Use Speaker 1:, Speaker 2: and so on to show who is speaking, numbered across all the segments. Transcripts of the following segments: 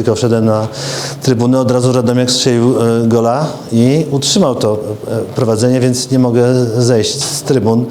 Speaker 1: Tylko wszedłem na trybunę, od razu Radomiak strzelił e, gola i utrzymał to e, prowadzenie, więc nie mogę zejść z trybun.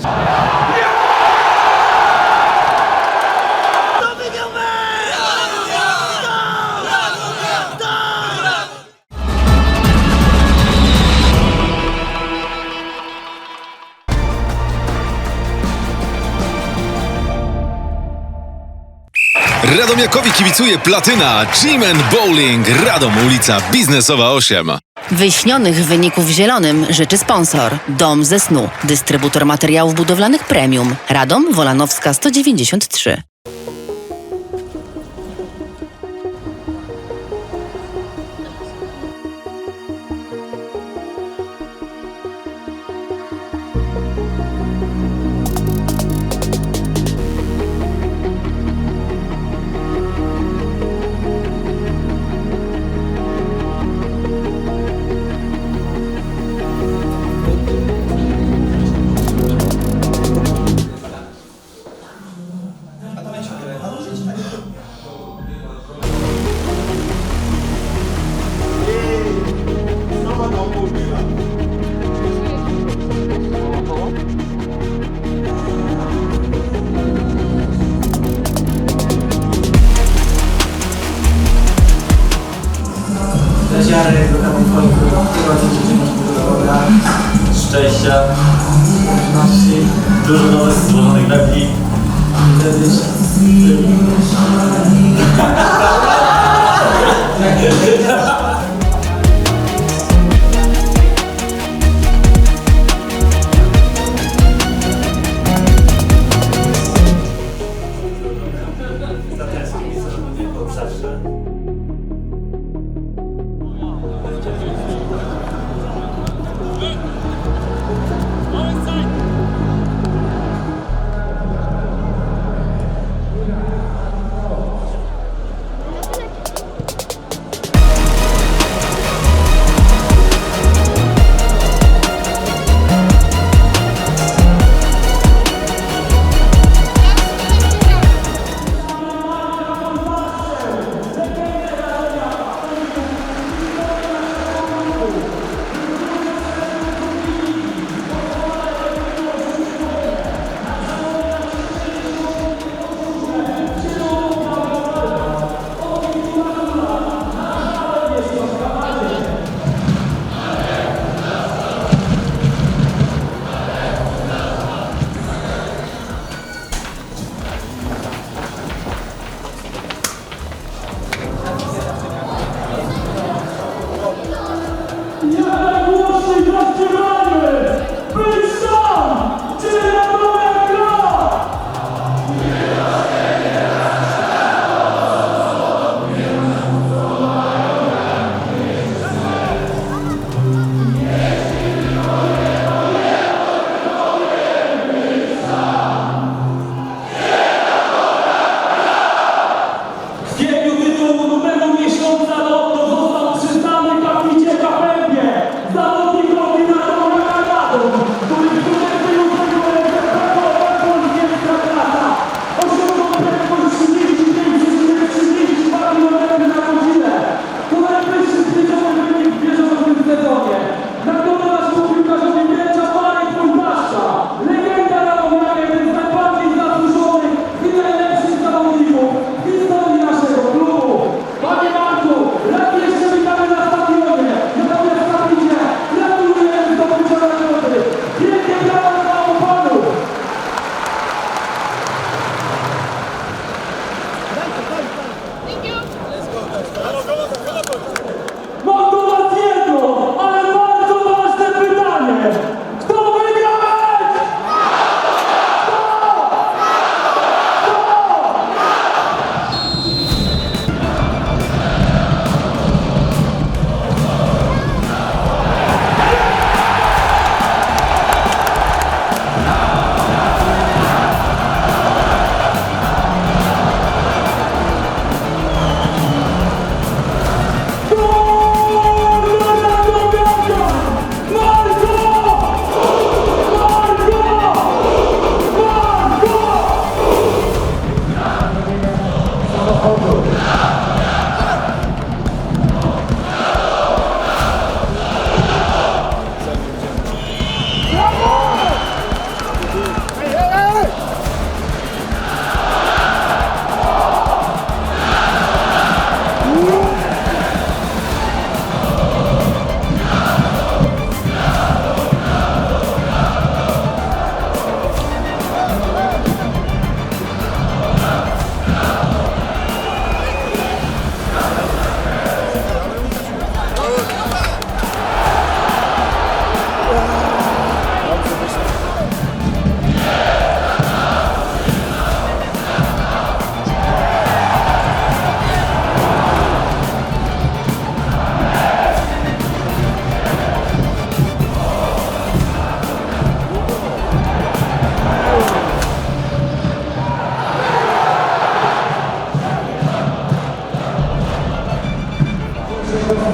Speaker 2: Radomiakowi kibicuje Platyna, and Bowling, Radom ulica Biznesowa 8.
Speaker 3: Wyśnionych wyników w zielonym życzy sponsor Dom ze snu, dystrybutor materiałów budowlanych premium. Radom Wolanowska 193.
Speaker 4: Ziary, tam twoich tygodni życzę dobra, szczęścia, dużo nowych stworzonych mebli. Sim, Sim. Sim.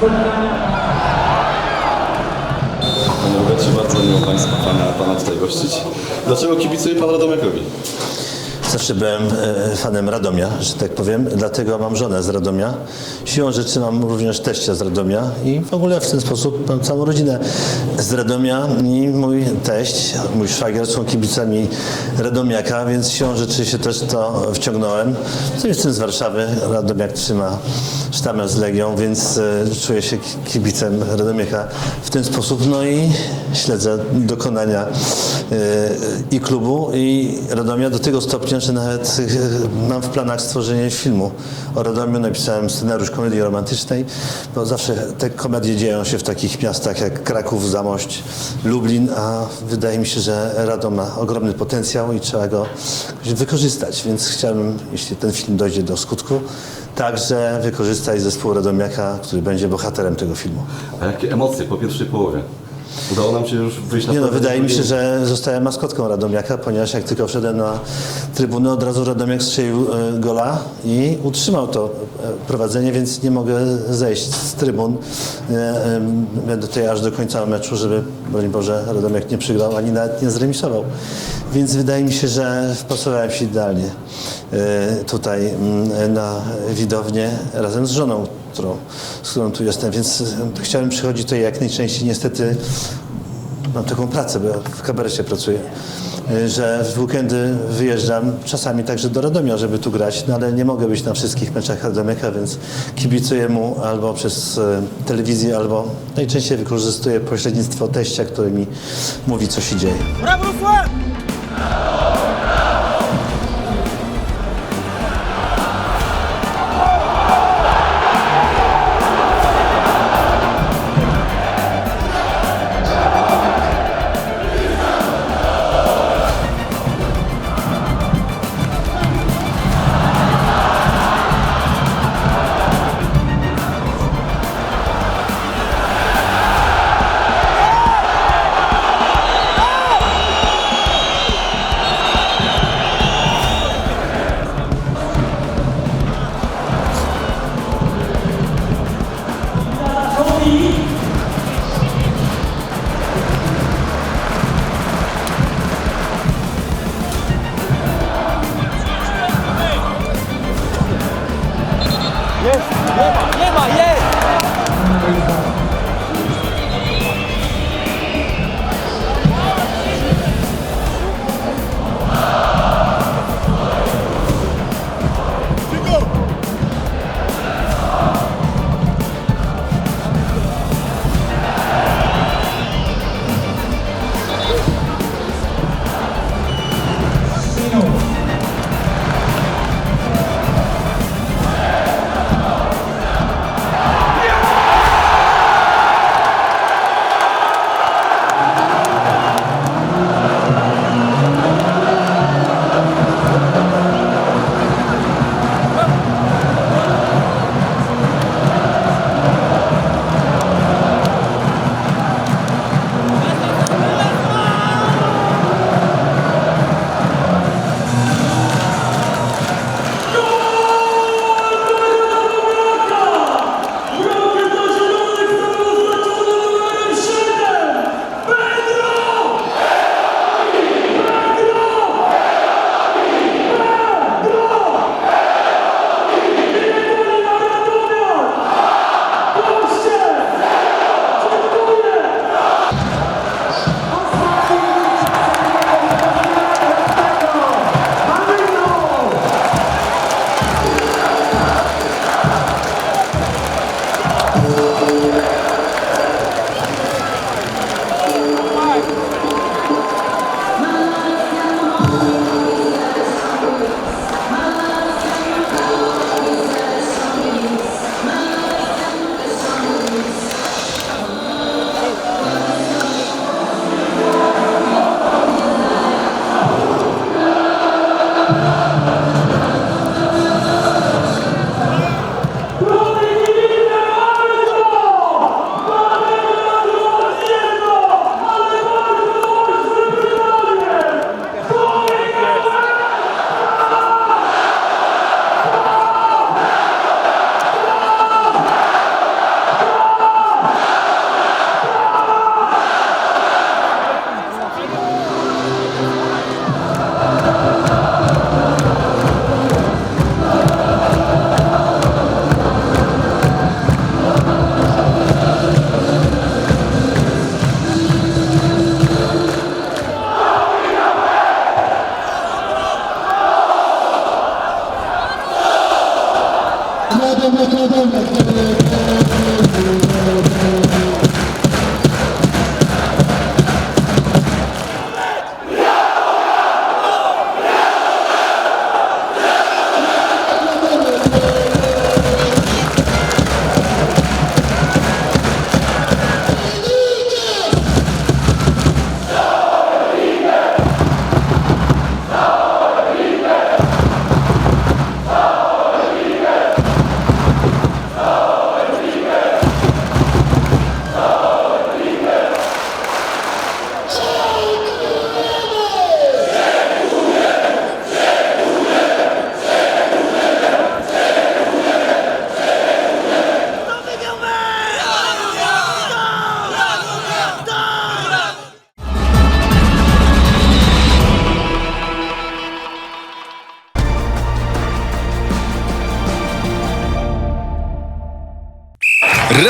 Speaker 5: Panie Robercie, bardzo miło Państwa Pana, pana tutaj gościć. Dlaczego kibicuje Pan Radomiakowi?
Speaker 1: Zawsze byłem e, fanem Radomia, że tak powiem, dlatego mam żonę z Radomia. Siłą rzeczy mam również teścia z Radomia i w ogóle w ten sposób mam całą rodzinę z Radomia i mój teść, mój szwagier są kibicami Radomiaka, więc siłą rzeczy się też to wciągnąłem. To jestem z Warszawy, Radomiak trzyma sztamę z Legią, więc e, czuję się ki- kibicem Radomiaka w ten sposób, no i śledzę dokonania e, i klubu, i Radomia do tego stopnia, nawet e, mam w planach stworzenie filmu o Radomiu. Napisałem scenariusz komedii romantycznej, bo zawsze te komedie dzieją się w takich miastach jak Kraków, Zamość, Lublin, a wydaje mi się, że Radom ma ogromny potencjał i trzeba go wykorzystać, więc chciałbym, jeśli ten film dojdzie do skutku, także wykorzystać zespół Radomiaka, który będzie bohaterem tego filmu.
Speaker 5: A jakie emocje po pierwszej połowie? Udało nam się już wyjść na
Speaker 1: Nie no, wydaje mi się, że zostałem maskotką Radomiaka, ponieważ jak tylko wszedłem na trybunę, od razu Radomiak strzelił e, gola i utrzymał to e, prowadzenie, więc nie mogę zejść z trybun. E, Będę tutaj aż do końca meczu, żeby, broń Boże, Radomiak nie przegrał, ani nawet nie zremisował. Więc wydaje mi się, że wpasowałem się idealnie e, tutaj mm, na widownię razem z żoną, którą, z którą tu jestem, więc e, chciałem przychodzić tutaj jak najczęściej. Niestety mam taką pracę, bo w kabarecie pracuję, y, że w weekendy wyjeżdżam czasami także do Radomia, żeby tu grać, no ale nie mogę być na wszystkich meczach Radomiaka, więc kibicuję mu albo przez y, telewizję, albo najczęściej wykorzystuję pośrednictwo teścia, który mi mówi, co się dzieje.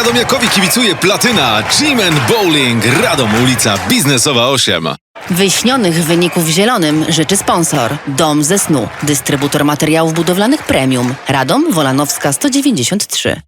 Speaker 2: Radomiakowi kibicuje Platyna, Gym Bowling, Radom ulica Biznesowa 8.
Speaker 3: Wyśnionych wyników zielonym życzy sponsor. Dom ze snu. Dystrybutor materiałów budowlanych premium. Radom Wolanowska 193.